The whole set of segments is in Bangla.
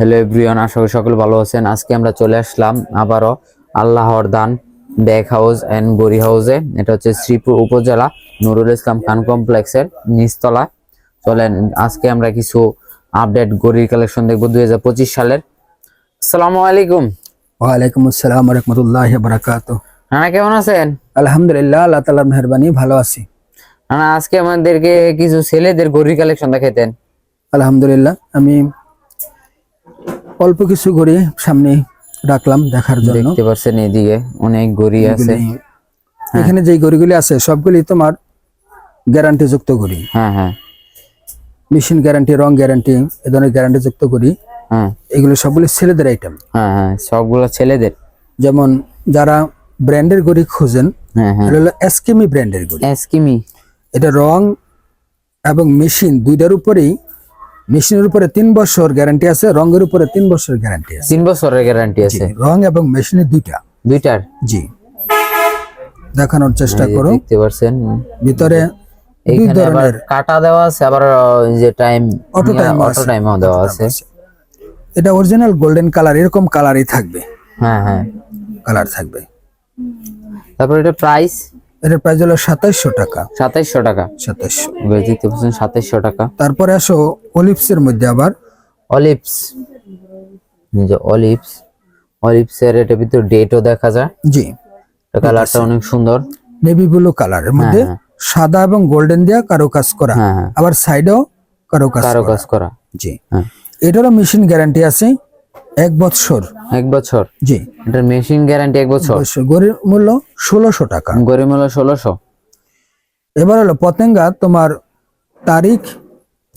হ্যালো এভরিওয়ান আশা করি সকল ভালো আছেন। আজকে আমরা চলে আসলাম আবারও আল্লাহর দান ব্যাগ হাউস অ্যান্ড গড়ি হাউসে। এটা হচ্ছে শ্রীপুর উপজেলা নুরুল ইসলাম খান কমপ্লেক্সের নিচতলা। চলেন আজকে আমরা কিছু আপডেট গড়ির কালেকশন দেখব দুই হাজার পঁচিশ সালের। আসসালামু আলাইকুম। ওয়ালাইকুম আসসালাম রহমতুল্লাহ বারাকাত। নানা কেমন আছেন? আলহামদুলিল্লাহ আল্লাহ তালার মেহরবানি ভালো আছি। নানা আজকে আমাদেরকে কিছু ছেলেদের গড়ির কালেকশন দেখাইতেন। আলহামদুলিল্লাহ আমি অল্প কিছু করে সামনে রাখলাম দেখার জন্য। দেখতে পাচ্ছেন এদিকে অনেক গড়ি আছে। এখানে যে গড়িগুলি আছে সবগুলি তোমার গ্যারান্টি যুক্ত গড়ি। হ্যাঁ হ্যাঁ। মেশিন গ্যারান্টি রং গ্যারান্টি এ ধরনের গ্যারান্টি যুক্ত গড়ি। হ্যাঁ। এগুলো সবগুলি ছেলেদের আইটেম হ্যাঁ হ্যাঁ সবগুলো ছেলেদের। যেমন যারা ব্র্যান্ডের গড়ি খোঁজেন হ্যাঁ হ্যাঁ। হলো এসকেমি ব্র্যান্ডের গড়ি। এসকিমি। এটা রং এবং মেশিন দুইটার উপরেই মেশিনের উপরে তিন বছর গ্যারান্টি আছে রঙের উপরে তিন বছর গ্যারান্টি আছে। তিন বছরের গ্যারান্টি আছে। রং এবং মেশিনের দুইটা। দুইটার? জি। দেখানোর চেষ্টা করো। দেখতে পাচ্ছেন ভিতরে এইখানে আবার কাটা দেওয়া আছে আবার যে টাইম Auto time অটো। টাইমও দেওয়া আছে। এটা অরিজিনাল গোল্ডেন কালার এরকম কালারই থাকবে। হ্যাঁ হ্যাঁ। কালার থাকবে। তারপর এটা প্রাইস এটার প্রাইস হলো সাতাইশশো টাকা। সাতাইশশো টাকা। সাতাইশশো। দেখতে পাচ্ছেন সাতাইশশো টাকা। তারপরে আসো অলিভসের মধ্যে আবার। অলিভস। যে অলিভস। অলিভসের এটার ভিতর ডেটও দেখা যায়। জি। কালারটা অনেক সুন্দর। নেভি ব্লু কালারের মধ্যে হ্যাঁ। সাদা এবং গোল্ডেন দিয়া কারও কাজ করা। হ্যাঁ হ্যাঁ। আবার সাইডেও কারও কাজ কারও। কাজ করা। জি। হ্যাঁ। এটারও মেশিন গ্যারান্টি আছে। এক বছর। এক বছর? জি। এটার মেশিন গ্যারান্টি এক বছর? গড়ির মূল্য ষোলোশো টাকা। গরিব হলো ষোলোশো? এবার হলো পতেঙ্গা তোমার তারিখ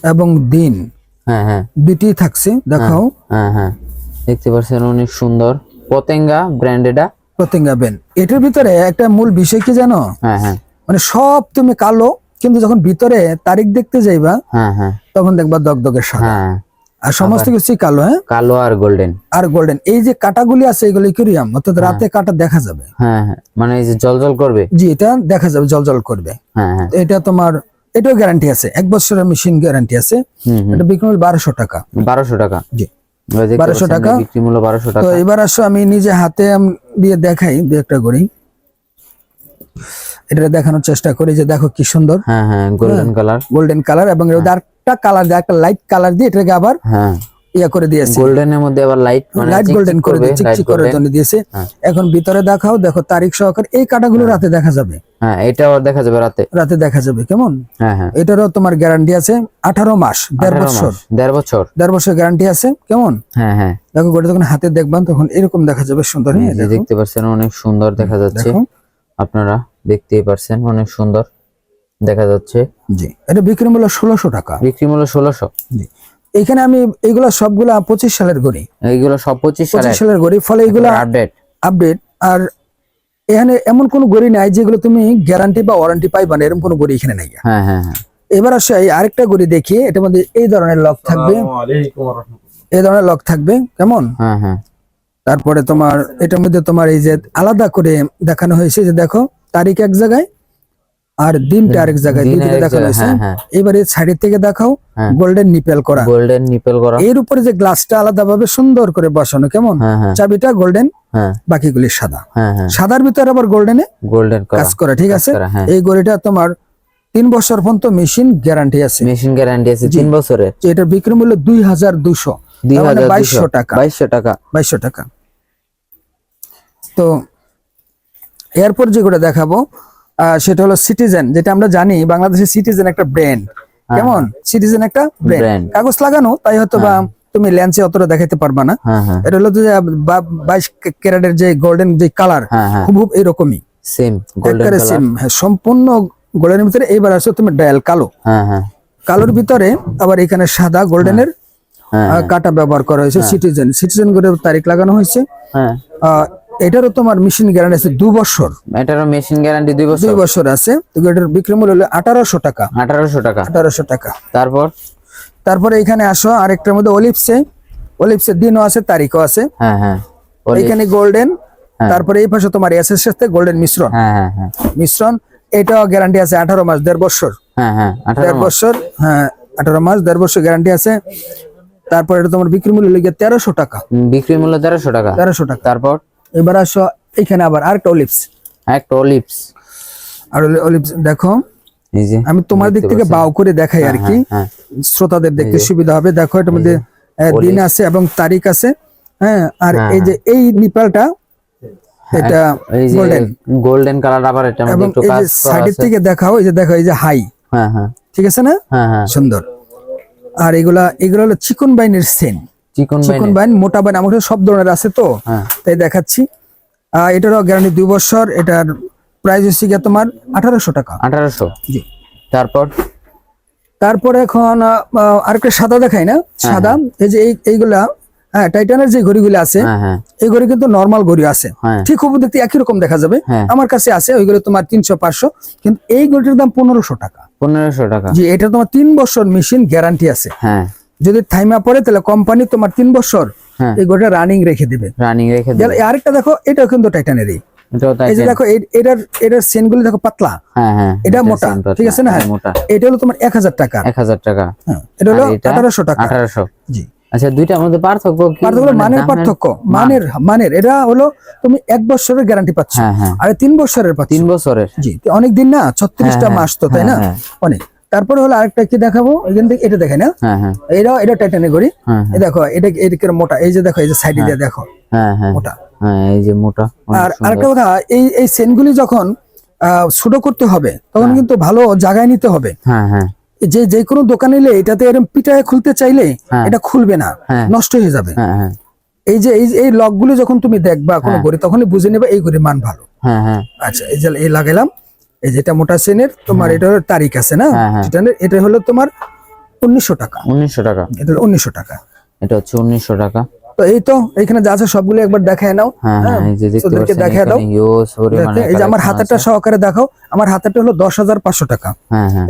এবং দিন। হ্যাঁ হ্যাঁ। দুটি থাকছে দেখাও। হ্যাঁ হ্যাঁ দেখতে পাচ্ছেন অনেক সুন্দর। পতেঙ্গা ব্র্যান্ড এটা। পতেঙ্গা বেন এটার ভিতরে একটা মূল বিষয় কি জানো? হ্যাঁ হ্যাঁ। মানে সব তুমি কালো কিন্তু যখন ভিতরে তারিখ দেখতে যাইবা হ্যাঁ হ্যাঁ। তখন দেখবা দগদগে সাদা। হ্যাঁ। আর সমস্ত কিছু কালো হ্যাঁ? কালো আর গোল্ডেন আর গোল্ডেন এই যে কাটাগুলি আছে এগুলো কিরিয়াম অর্থাৎ রাতে কাটা দেখা যাবে। হ্যাঁ হ্যাঁ। মানে এই যে জল জল করবে? জি এটা দেখা যাবে জল জল করবে। হ্যাঁ হ্যাঁ। এটা তোমার এটাও গ্যারান্টি আছে। এক বছরের মেশিন গ্যারান্টি আছে। এটা বিক্রি মূল্য বারোশো টাকা। বারোশো টাকা? জি। 1200 টাকা। বিক্রি মূল্য বারোশো তো এবার আসো আমি নিজে হাতে দিয়ে দেখাই দু একটা করি। এটা দেখানোর চেষ্টা করি যে দেখো কি সুন্দর। হ্যাঁ হ্যাঁ গোল্ডেন কালার গোল্ডেন কালার এবং এর আরেকটা কালার দিয়ে একটা লাইট কালার দিয়ে এটাকে আবার হ্যাঁ। ইয়া করে দিয়েছে। গোল্ডেনের মধ্যে আবার লাইট মানে লাইট গোল্ডেন করে করবে, দিয়ে চিকচিক করার জন্য দিয়েছে। হ্যাঁ। এখন ভিতরে দেখাও দেখো তারিখ সহকারে এই কাটাগুলো রাতে দেখা যাবে। হ্যাঁ এটা আবার দেখা যাবে রাতে। রাতে দেখা যাবে কেমন? হ্যাঁ হ্যাঁ। এটারও তোমার গ্যারান্টি আছে আঠারো মাস দেড় বছর। দেড় বছর। দেড় বছর গ্যারান্টি আছে কেমন? হ্যাঁ হ্যাঁ। দেখো গোটা যখন হাতে দেখবেন তখন এরকম দেখা যাবে সুন্দর। হ্যাঁ, দেখতে পাচ্ছেন অনেক সুন্দর দেখা। যাচ্ছে। আপনারা দেখতেই পারছেন অনেক সুন্দর। দেখা যাচ্ছে। জি এটা বিক্রি মূল্য ষোলোশো টাকা। বিক্রি মূল্য ষোলোশো। জি এখানে আমি এগুলা সবগুলা পঁচিশ সালের গড়ি এইগুলো সব পঁচিশ সালের। গড়ি ফলে এগুলা আপডেট আপডেট আর এখানে এমন কোন গড়ি নাই যেগুলো তুমি গ্যারান্টি বা ওয়ারেন্টি পাইবা না এরকম কোনো গড়ি এখানে নাই। হ্যাঁ হ্যাঁ হ্যাঁ। এবার আসে এই আরেকটা গড়ি দেখি এটার মধ্যে এই ধরনের লক থাকবে। এই ধরনের লক থাকবে কেমন? হ্যাঁ হ্যাঁ। তারপরে তোমার এটার মধ্যে তোমার এই যে আলাদা করে দেখানো হয়েছে যে দেখো তারিখ এক জায়গায় আর দিনটা আরেক জায়গায় দুইটা দেখানো হয়েছে। হ্যাঁ, হ্যাঁ। এবারে সাইডের থেকে দেখাও হ্যাঁ। গোল্ডেন নিপেল করা। গোল্ডেন নিপেল করা। এর উপরে যে গ্লাসটা আলাদা ভাবে সুন্দর করে বসানো কেমন? চাবিটা গোল্ডেন বাকিগুলি সাদা। সাদার ভিতরে আবার গোল্ডেনে গোল্ডেন করা কাজ করা ঠিক আছে? এই গড়িটা তোমার তিন বছর পর্যন্ত মেশিন গ্যারান্টি আছে। মেশিন গ্যারান্টি আছে তিন বছরের। যে এটার বিক্রি মূল্য দুই হাজার দুশো মানে বাইশশো টাকা। বাইশশো টাকা। বাইশশো টাকা। তো এরপর যেগুলো দেখাবো সেটা হলো সিটিজেন যেটা আমরা জানি বাংলাদেশের সিটিজেন একটা ব্র্যান্ড কেমন? সিটিজেন একটা ব্র্যান্ড কাগজ লাগানো তাই হয়তো বা তুমি ল্যান্সে অতটা দেখাতে পারবা না। হ্যাঁ হ্যাঁ। এটা হলো যে বাইশ ক্যারেটের যে গোল্ডেন যে কালার হ্যাঁ হ্যাঁ। খুব এরকমই। সেম হ্যাঁ, সম্পূর্ণ গোল্ডেনের ভিতরে এইবার আসো তুমি ডায়াল কালো। হ্যাঁ হ্যাঁ। কালোর ভিতরে আবার এখানে সাদা গোল্ডেনের হ্যাঁ। কাটা ব্যবহার করা হয়েছে সিটিজেন সিটিজেন করে তারিখ লাগানো হয়েছে। হ্যাঁ। এটারও তোমার মেশিন গ্যারান্টি আছে দু বছর। এটারও মেশিন গ্যারান্টি দুই বছর। দুই বছর আছে। তো এটার বিক্রি মূল্য হলো আঠারোশো টাকা। আঠারোশো টাকা। আঠারোশো টাকা। তারপর? তারপরে এখানে আসো আরেকটার মধ্যে অলিপসে অলিপসের দিনও আছে তারিখও আছে। হ্যাঁ হ্যাঁ। এখানে গোল্ডেন তারপরে এই পাশে তোমার এস এর সাথে গোল্ডেন মিশ্রণ। হ্যাঁ হ্যাঁ হ্যাঁ। মিশ্রণ এটাও গ্যারান্টি আছে আঠারো মাস দেড় বছর। হ্যাঁ হ্যাঁ আঠারো দেড় বছর হ্যাঁ আঠারো মাস দেড় বছর গ্যারান্টি আছে। তারপর এটা তোমার বিক্রি মূল্য লেগে তেরোশো টাকা। বিক্রি মূল্য তেরোশো টাকা। তেরোশো টাকা। তারপর? এবার আসো এখানে আবার আরেকটা অলিভস একটা অলিভস আর অলিভস দেখো আমি তোমার দিক থেকে বাও করে দেখাই আর কি। হ্যাঁ শ্রোতাদের দেখতে সুবিধা হবে। দেখো এটার মধ্যে দিন আছে এবং তারিখ আছে। হ্যাঁ আর এই যে এই নিপালটা এটা গোল্ডেন গোল্ডেন কালার আবার এটা মধ্যে এবং একটু কাজ সাইডের থেকে দেখাও এই যে দেখো এই যে হাই। হ্যাঁ হ্যাঁ। ঠিক আছে না? হ্যাঁ হ্যাঁ। সুন্দর। আর এগুলা এগুলো হলো চিকন বাইনের সেন চিকন বাইন মোটা বাইন আমার সব ধরনের আছে তো। হ্যাঁ। তাই দেখাচ্ছি। এটারও গ্যারান্টি দুই বছর এটার প্রাইস হচ্ছে গিয়ে তোমার আঠারোশো টাকা। আঠারোশো? জি। তারপর? তারপরে এখন আরেকটা সাদা দেখাই না? সাদা এই যে এইগুলা হ্যাঁ টাইটানের যে ঘড়িগুলো আছে হ্যাঁ হ্যাঁ। এই ঘড়ি কিন্তু নর্মাল ঘড়ি আছে। হ্যাঁ। ঠিক খুব দেখতে একই রকম দেখা যাবে। হ্যাঁ। আমার কাছে আছে ওইগুলো তোমার তিনশো পাঁচশো। কিন্তু এই ঘড়িটার দাম পনেরোশো টাকা। পনেরোশো টাকা। যে এটা তোমার তিন বছর মেশিন গ্যারান্টি আছে। হ্যাঁ। যদি থাইমা পড়ে তাহলে কোম্পানি তোমার তিন বছর হ্যাঁ। এই ঘড়িটা রানিং রেখে দিবে। রানিং রেখে গেল- আরেকটা দেখো এটাও কিন্তু টাইটানেরই এটাও তাই এই যে দেখো এটার দেখো পাতলা। হ্যাঁ হ্যাঁ এটা মোটা, ঠিক আছে না? হ্যাঁ, মোটা। এটা হলো তোমার এক হাজার টাকা। এক হাজার টাকা। হ্যাঁ, এটা হলো আঠারোশো টাকা। আঠারোশো। জি। আচ্ছা দুইটার মধ্যে পার্থক্য পার্থক্য মানে মানের পার্থক্য মানের মানের। এটা হলো তুমি এক বছরের গ্যারান্টি পাচ্ছ। হ্যাঁ হ্যাঁ। আর তিন বছরের তিন বছরের। জি অনেক দিন না ছত্রিশটা হ্যাঁ, মাস তো তাই না? হ্যাঁ, অনেক। তারপরে হলো আরেকটা কি দেখাবো? এখান থেকে এটা দেখে না হ্যাঁ হ্যাঁ। এটাও এটা টাইটানের গড়ি হ্যাঁ এই দেখো এটা এদিকে মোটা? এই যে দেখো এই যে সাইডে দিয়ে দেখো। হ্যাঁ হ্যাঁ। মোটা। হ্যাঁ এই যে মোটা। আর আরেকটা কথা এই এই সেনগুলি যখন ছোট করতে হবে তখন কিন্তু ভালো জায়গায় নিতে হবে। হ্যাঁ হ্যাঁ। যে যে কোনো দোকানে এলে এটাতে এরকম পিটায় খুলতে চাইলে হ্যাঁ। এটা খুলবে না হ্যাঁ। নষ্ট হয়ে যাবে। হ্যাঁ হ্যাঁ। এই যে এই এই লকগুলো যখন তুমি দেখবা কোনো হ্যাঁ। ঘড়ি তখনই বুঝে নেবে এই ঘড়ির মান ভালো। হ্যাঁ হ্যাঁ। আচ্ছা এই যে এই লাগাইলাম এই যেটা মোটা সেনের তোমার এটা হলো তারিখ আছে না? হ্যাঁ, হ্যাঁ। এটা- হলো তোমার উনিশশো টাকা। উনিশশো টাকা। এটা হলো উনিশশো টাকা। এটা হচ্ছে উনিশশো টাকা। তো এই তো এখানে যা আছে সবগুলো একবার দেখায় নাও হ্যাঁ ওদেরকে দেখায় দাও। দেখতে, এই যে আমার সহকারে দেখাও আমার হলো দশ হাজার পাঁচশো টাকা।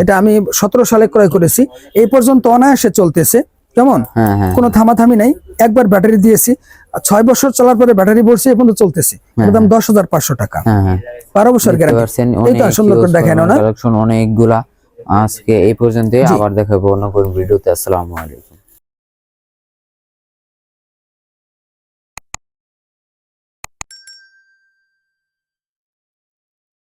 এটা আমি সতেরো সালে ক্রয় করেছি। এই পর্যন্ত অনায়াসে চলতেছে। কেমন? হ্যাঁ হ্যাঁ। কোনো থামাথামি নাই। একবার ব্যাটারি দিয়েছি। আর ছয় বছর চলার পরে ব্যাটারি বসে এখন তো চলতেছে। একদম দাম দশ হাজার পাঁচশো টাকা। হ্যাঁ হ্যাঁ। বারো বছর সুন্দর করে huge দেখায় নাও না পরিমাণে collection, অনেকগুলা। আজকে এই পর্যন্ত আবার দেখাবো অন্য কোনো ভিডিওতে। আসসালামু আলাইকুম।